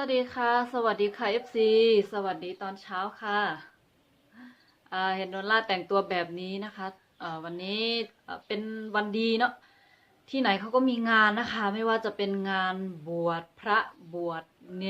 สวัสดีค่ะ สวัสดีค่ะ FC สวัสดีตอนเช้าค่ะเห็นโนล่าแต่งตัวแบบนี้นะคะวันนี้เป็นวันดีเนาะที่ไหนเขาก็มีงานนะคะ ไม่ว่าจะเป็นงานบวชพระบวชเน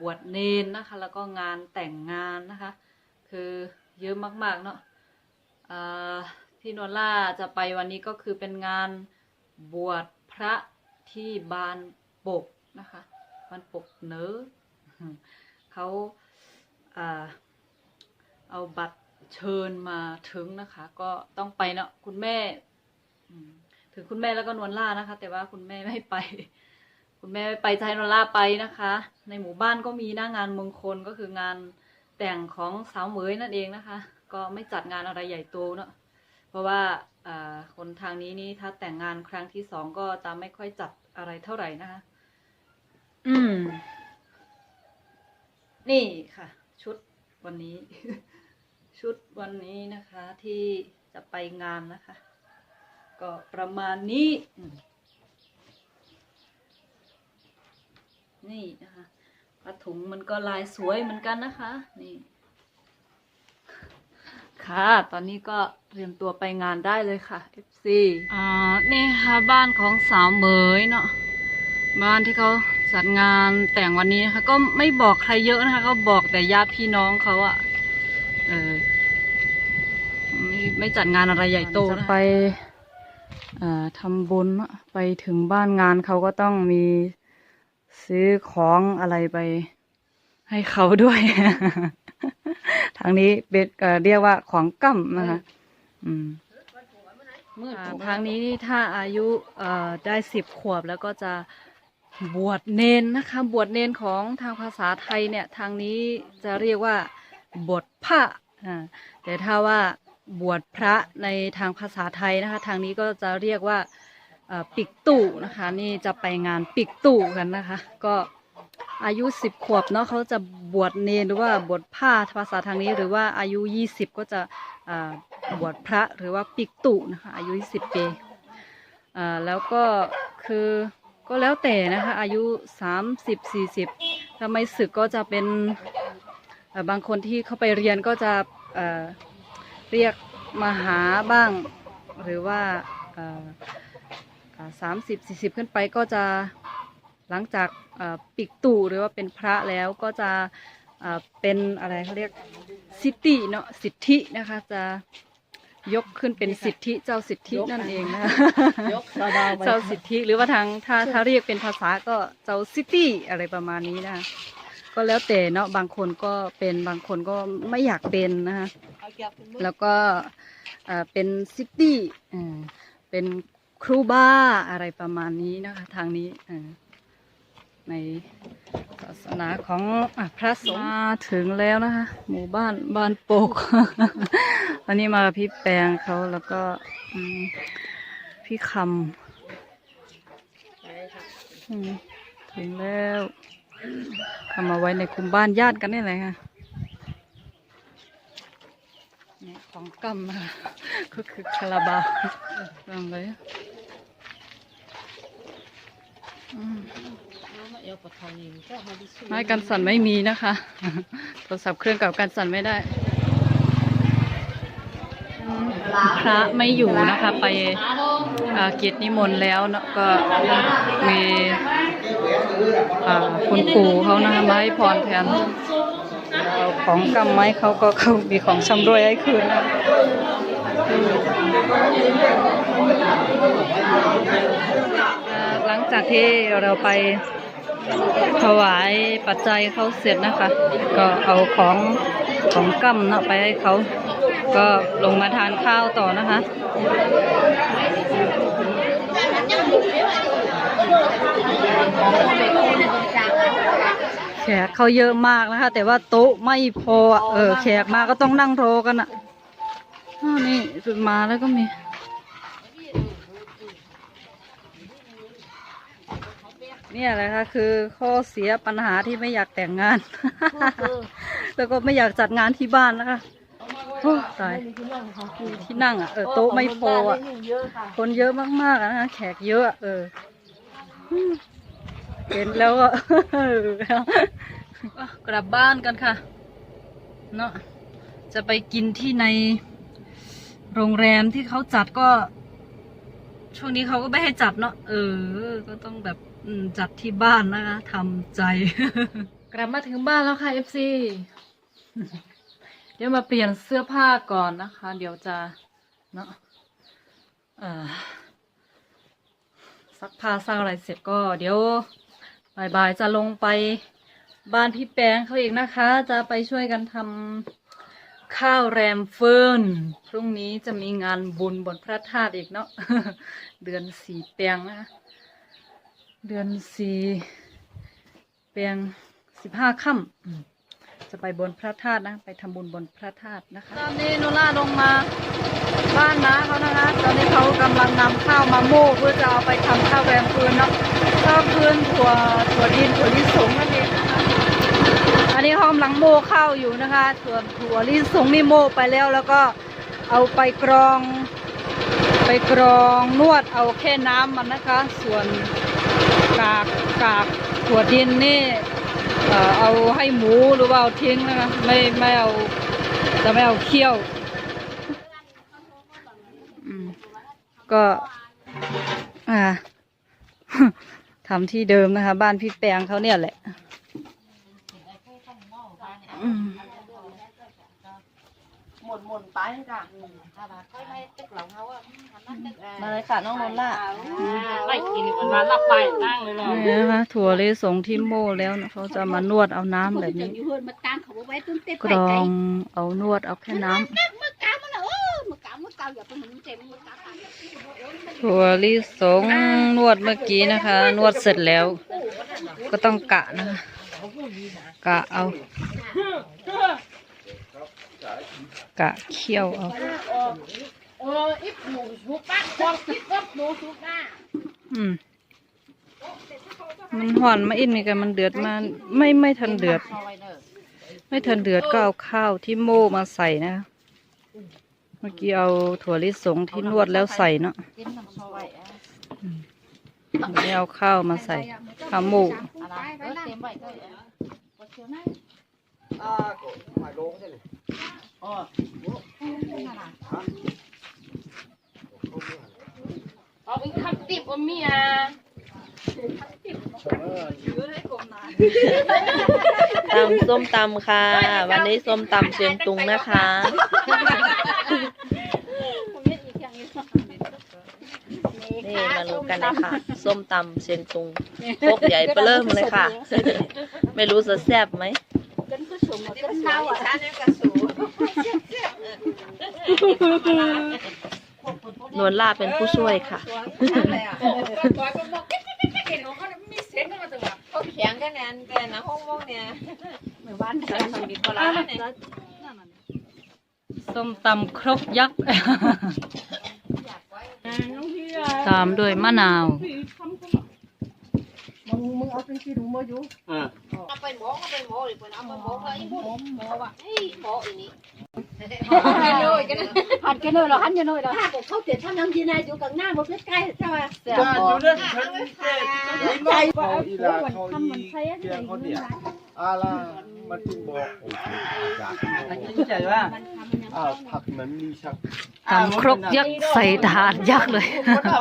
บวชเนนนะคะ แล้วก็งานแต่งงานนะคะ คือเยอะมากๆเนาะที่โนล่าจะไปวันนี้ก็คือเป็นงานบวชพระที่บานปกนะคะมันปกเนออืม เขาเอาบัตรเชิญมาถึงนะคะ ก็ต้องไปเนาะคุณแม่ถึงคุณแม่แล้วก็นวลล่านะคะ แต่ว่าคุณแม่ไม่ไป คุณแม่ไม่ไปให้นวลล่าไปนะคะ ในหมู่บ้านก็มีหน้างานมงคลก็คืองานแต่งของสาวเหมยนั่นเองนะคะ ก็ไม่จัดงานอะไรใหญ่โตเนาะเพราะว่าอ่าคนทางนี้นี่ถ้าแต่งงานครั้งที่สองก็จะไม่ค่อยจัดอะไรเท่าไหร่นะคะ อืม นี่ค่ะ ชุดวันนี้ ชุดวันนี้นะคะที่จะไปงานนะคะ ก็ประมาณนี้ นี่นะคะผ้าถุงมันก็ลายสวยเหมือนกันนะคะ นี่ ค่ะ ตอนนี้ก็เตรียมตัวไปงานได้เลยค่ะ FC อ่า นี่ค่ะบ้านของสาวเหมยเนาะ บ้านที่เขา จัดงานแต่งวันนี้นะคะ ก็ไม่บอกใครเยอะนะคะ ก็บอกแต่ญาติพี่น้องเขาอะเออไม่ไม่จัดงานอะไรใหญ่โตจะไปเอ่อทำบุญเนอะไปถึงบ้านงานเขาก็ต้องมีซื้อของอะไรไปให้เขาด้วย ทางนี้เบสเอ่อเรียกว่าของกั้มนะคะอืมอ่าทางนี้นี่ถ้าอายุเอ่อได้สิบขวบแล้วก็จะ บวชเนนนะคะ บวชเนนของทางภาษาไทยเนี่ยทางนี้จะเรียกว่าบวชพระอ่าแต่ถ้าว่าบวชพระในทางภาษาไทยนะคะ ทางนี้ก็จะเรียกว่าปิกตู่นะคะ นี่จะไปงานปิกตู่กันนะคะ ก็อายุสิบขวบเนาะเขาจะบวชเนนหรือว่าบวชผ้าภาษาทางนี้หรือว่าอายุยี่สิบก็จะบวชพระหรือว่าปิกตุนะคะอายุ20ปีอ่าแล้วก็คือ ก็แล้วแต่นะคะ อายุ 30 40ถ้าไม่ศึกก็จะเป็นบางคนที่เข้าไปเรียนก็จะเเรียกมาหาบ้าง หรือว่าสามสิบสี่สิบขึ้นไปก็จะหลังจากปิกตุหรือว่าเป็นพระแล้วก็จะเเป็นอะไรเขาเรียกสิทธิเนาะสิทธินะคะจะ ยกขึ้นเป็นสิทธิเจ้าสิทธินั่นเองนะยกสะเดาไปเจ้าสิทธิหรือว่าทางถ้าถ้าเรียกเป็นภาษาก็เจ้าซิตี้อะไรประมาณนี้นะคะก็แล้วแต่เนาะบางคนก็เป็นบางคนก็ไม่อยากเป็นนะคะเอาเก็บเป็นมือแล้วก็เอ่อเป็นซิตี้อ่าเป็นครูบาอะไรประมาณนี้นะคะทางนี้อ่าในศาสนาของอะพระสงฆ์มาถึงแล้วนะคะ หมู่บ้านบ้านโปก วันนี้มาพี่แปงเขาแล้วก็พี่คำถึงแล้วทำมาไว้ในคุมบ้านญาติกันนี่แหละค่ะของกำนะคะก็คือคาราบาวลองเลยอืมเอวปะทองนี่ก็มาดิสู้ไม้กันสั่นไม่มีนะคะ โทรศัพท์เครื่องเก่ากันสั่นไม่ได้ พระไม่อยู่นะคะไปเกียรตินิมนต์แล้วนะก็มีคุณปู่เขานะคะมาให้พรแทนของกำไม้เขาก็เขามีของชำรวยให้คืนนะหลังจากที่เราไปถวายปัจจัยเขาเสร็จนะคะ ก็เอาของของกำเนาะไปให้เขา ก็ลงมาทานข้าวต่อนะคะ แขกเขาเยอะมากนะคะ แต่ว่าโต๊ะไม่พออะเออแขกมาก็ต้องนั่งรอกันอะนี่จุดมาแล้วก็มีเนี่ยแหละค่ะคือข้อเสียปัญหาที่ไม่อยากแต่งงาน แล้วก็ไม่อยากจัดงานที่บ้านนะคะ โอ้ตายที่นั่งค่ะมีที่นั่งอะเออโต๊ะไม่พออะเยอะค่ะคนเยอะมากๆอะนะคะแขกเยอะอะเอออืมเห็นแล้วก็อะกลับบ้านกันค่ะ เนาะจะไปกินที่ในโรงแรมที่เขาจัดก็ ช่วงนี้เขาก็ไม่ให้จัดเนาะเออ ก็ต้องแบบอืมจัดที่บ้านนะคะทำใจ กลับมาถึงบ้านแล้วค่ะ FC เดี๋ยวมาเปลี่ยนเสื้อผ้าก่อนนะคะ เดี๋ยวจะเนาะซักผ้าซักอะไรเสร็จก็ เดี๋ยวบ่ายๆจะลงไปบ้านพี่แปงเขาอีกนะคะ จะไปช่วยกันทำข้าวแรมเฟิร์นพรุ่งนี้จะมีงานบุญบนพระธาตุอีกเนาะเดือนสี่แปงนะคะเดือนสี่แปงสิบห้าค่ำ จะไปบนพระธาตุนะ ไปทำบุญบนพระธาตุนะคะ ตอนนี้โนล่าลงมาบ้านนะเขานะคะ ตอนนี้เขากำลังนำข้าวมาโม่เพื่อจะเอาไปทำข้าวแรมฟืนเนาะข้าวฟืนถั่วถั่วดินถั่วลิสงนั่นเองนะคะอันนี้เขากำลังโม่ข้าวอยู่นะคะส่วนถั่วลิสงนี่โม่ไปแล้วแล้วก็เอาไปกรอง ไปกรองนวดเอาแค่น้ำมันนะคะ ส่วนกากกากถั่วดินนี่ เออเอาให้หมูหรือว่าเอาทิ้งนะคะไม่ไม่เอาจะไม่เอาเคี่ยวก็อ่าทำที่เดิมนะคะ บ้านพี่แปงเขาเนี่ยแหละอืมหมุนหมุนไปค่ะถ้าว่าค่อยไม่ตึกหลังเขาอะมันตึกมาเลยค่ะน้องนนล่ะไม่กินมันมาลับไปนั่งเลยเนาะนี่นะคะถั่วลิสงที่โม่แล้วนะเขาจะมานวดเอาน้ำแบบนี้อยู่เฮือนมาตั้งเขาไว้ตุ้นเต้กรองเอานวดเอาแค่น้ำมือกามันละเออมือกามือกาอย่าไปหมุนเต็มมือกาถั่วลิสงนวดเมื่อกี้นะคะ นวดเสร็จแล้ว ก็ต้องกะนะคะกะเอา กะเคี่ยวเอา เอออิบหมูสุกป้าควงอิบก็หมูสุกหน้าอืมมันห่อนมาอินนี่กันมันเดือดมาไม่ไม่ทันเดือด ไม่ทันเดือดก็เอาข้าวที่โม่มาใส่นะคะเมื่อกี้เอาถั่วลิสงที่นวดแล้วใส่เนาะกินน้ำซอยอะไม่เอาข้าวมาใส่ข้าวหมูอะไรเออเต็มไว้ก็เออก็เชียวนะอ่าก็หมายลงใช่ไหมอ๋อ เอาเป็นคำ ติบว่ามีอะตำส้มตำค่ะ วันนี้ส้มตำเชียงตุงนะคะ นี่มารู้กันเลยค่ะ ส้มตำเชียงตุงพกใหญ่เปเริ่มเลยค่ะ ไม่รู้จะแซ่บไหมเป็นผู้ชมเป็นเช้าอะชาเนี่ยกระสู นวลล่าเป็นผู้ช่วยค่ะ เขาเขียงกันแนนแต่นะห้องมองเนี่ยไม่วันเดินทางบินปลาเนี่ยส้มตำครกยักษ์ ตามด้วยมะนาวมึงมึงเอาเป็นที่ดูมาอยู่อ่าเอาไปหมอเอาไปหมออีกคนเอาไปหมอเลยอีหมอหมอว่ะเฮ้ยหมออีนี่ เลยกันหันกันเลยเหรอหันกันเลยเหรอถ้าบอกเขาเสียท่านังยีนายอยู่กับหน้ามันใกล้ๆใช่ไหมก็อยู่เรื่องฉันใจว่าเขาเอาอีหัวลามันเขาทำมันอีใช้อะไรเกียงเขามันเนี่ยอาลามันจึงบอกโอเคจากใจว่าทำยังอ้าวผักนั้นมีชักตำครกยักษ์ใส่ถาดยักษ์เลย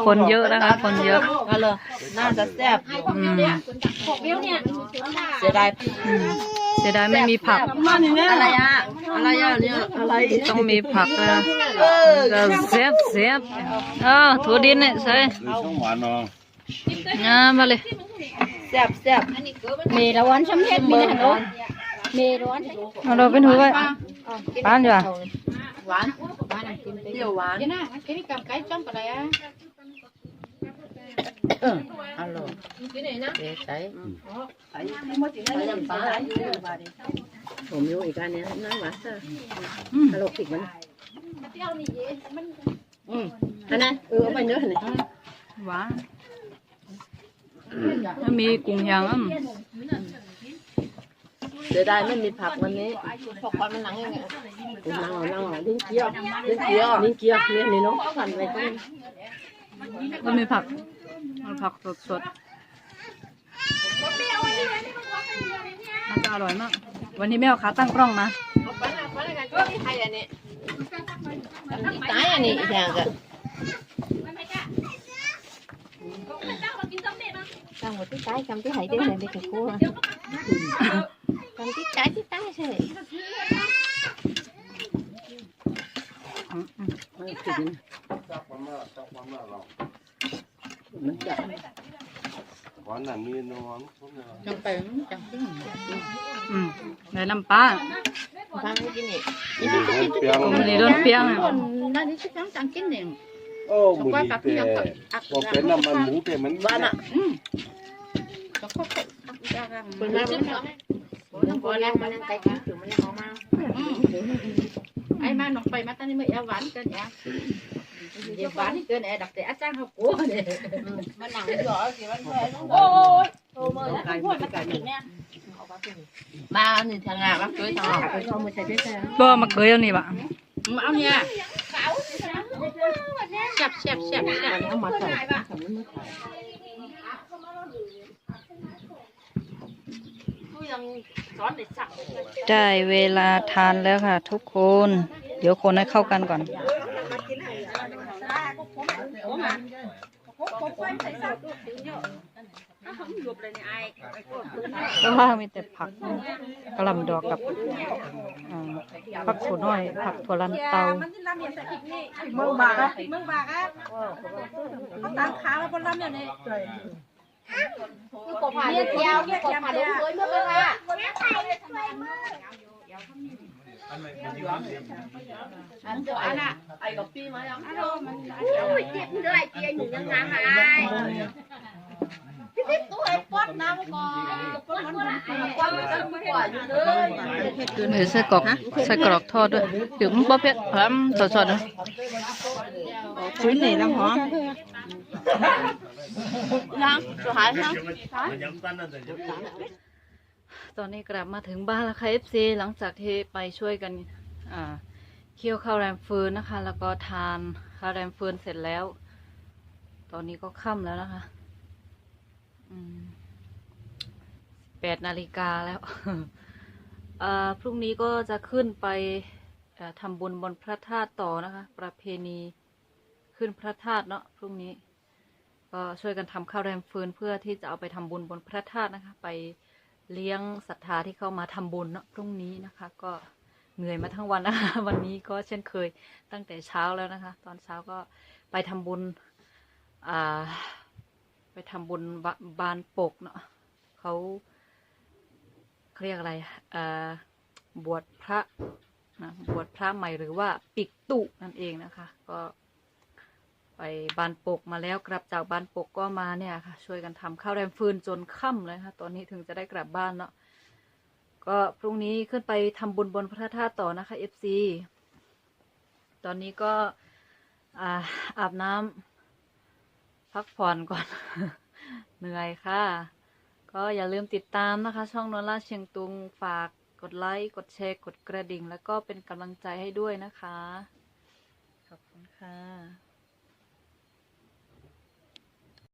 คนเยอะนะคะ คนเยอะ ก็เลยน่าจะแซ่บให้พวกเบี้ยวเนี่ยพวกเบี้ยวเนี่ยเสียดาย อืม เสียดายไม่มีผัก อะไรอะอะไรอะเนี่ยอะไรต้องมีผักนะจะเสียบเสียบอ่าถั่วดินเนี่ยใส่เลยช่องหวานเนาะอ่ามาเลยแซ่บแซ่บเมรวันช้ำเฮ็ดมีนะเนาะเมรวันเอาเราเป็นหัวไว้ป้านดีกว่าหวานหวานกินไปเปรี้ยวหวานกินนะกินกำไก่จ้องไปเลยอะเอออร่อยกินไหนนะ เจ๊ใส่ใส่น้ำปลาผมอยู่อีกอันเนี้ยน่าหวานจ้ะฮัลโหลปิดมันอืมอันนั้นเออเอาไปเนื้อหน่อยหวานถ้ามีกุ้งยางอะเสียดายไม่มีผักวันนี้พวกวามมันหนังยังไงนั่งเอานั่งเอาลิ้นเกี้ยวลิ้นเกี้ยวลิ้นเกี้ยวเนี่ยนี่เน้องสั่นไปต้นก็มีผัก ผักสดสดจะอร่อยมาก วันนี้ไม่เอาขาตั้งกล้องมาป้าน่ะป้าน่ะกันก็มีใครอันนี้ตายอันนี้อีกอย่างก็ Cầm một cái trái, cầm cái hãy cái này đi cái cua. Cầm cái trái, cái trái thôi. จับความน่าจับความน่าเราหวานนั่นมีนอนทุกอย่างจังไปจังขึ้นอืมในน้ำปลา Phan cái gì nè. มีเงินเปียงผมเลยโดนเปียงอะนั่นนี่จังจังกินเองโอ้บุรีแต่พอเป็นน้ำมันห มูแต่มันบ้านอะก็ก็จัง Mình làm cái đó. Mình làm làm mình làm cái cá, kiểu mình làm không ăn. ไอ้มาหนองไปมาตอนนี้ไม่เอาหวานเกินแอะเดี๋ยวหวานเกินแอะดักแต่อาจารย์เขากลัวเนี่ย Mình làm cái giỏ thì mình phải nó บ้านนี่ทางงานบ้านเคยทางงาน không mình sẽ biết sao. บ่มาเคยเอานี่บะมาเอาเนี่ยแซ่บแซ่บแซ่บแซ่บ Nó mà phải. ได้เวลาทานแล้วค่ะ ทุกคน เดี๋ยวคนให้เข้ากันก่อน แล้วว่ามีแต่ผักกระหลำดอกกับอ่าผักถั่วน้อย ผักถั่วลันเตา Mơ bạc á, mơ bạc á. Tăng khá là con lắm rồi này. Cổ phản được treo, cổ phản đúng với nước đó ra. อันเดียวอันน่ะไอ้กับพี่มายัง Ui, tiếp nữa lại kia nhủ nhân ngang này. Tiếp tôi hay quát nào còn. Quát quát quả như thế. เห็นไส้กรอกไส้กรอกทอดด้วยเดี๋ยวมันบ่เผ็ดแถมสดๆนะชุดนี่ละหอมยังสุดท้ายยังตอนนี้กลับมาถึงบ้านแล้วค่ะ FC หลังจากที่ไปช่วยกันเคี่ยวข้าวแรมฟืนนะคะ แล้วก็ทานข้าวแรมฟืนเสร็จแล้ว ตอนนี้ก็ค่ำแล้วนะคะ อืม แปดนาฬิกาแล้วอ่าพรุ่งนี้ก็จะขึ้นไปทำบุญบนพระธาตุต่อนะคะ ประเพณีขึ้นพระธาตุเนาะพรุ่งนี้ ก็ช่วยกันทำข้าวแรมฟืนเพื่อที่จะเอาไปทำบุญบนพระธาตุนะคะ ไปเลี้ยงศรัทธาที่เข้ามาทำบุญเนาะพรุ่งนี้นะคะ ก็เหนื่อยมาทั้งวันนะคะวันนี้ก็เช่นเคยตั้งแต่เช้าแล้วนะคะ ตอนเช้าก็ไปทำบุญอ่าไปทำบุญบบานปกเนาะเขา เรียกอะไรบวชพระนะบวชพระใหม่หรือว่าปิกตุนั่นเองนะคะ ก็ไปบานปกมาแล้วกลับจากบานปกก็มาเนี่ยค่ะ ช่วยกันทำข้าวแรมฟืนจนค่ำเลยค่ะ ตอนนี้ถึงจะได้กลับบ้านเนาะก็พรุ่งนี้ขึ้นไปทำบุญบนพระธาตุต่อนะคะ FC ตอนนี้ก็อาอาบน้ำพักผ่อนก่อน เหนื่อยค่ะ ก็อย่าลืมติดตามนะคะ ช่องนวลาเชียงตุงฝากกดไลค์กดแชร์กดกระดิ่ง แล้วก็เป็นกำลังใจให้ด้วยนะคะ ขอบคุณค่ะ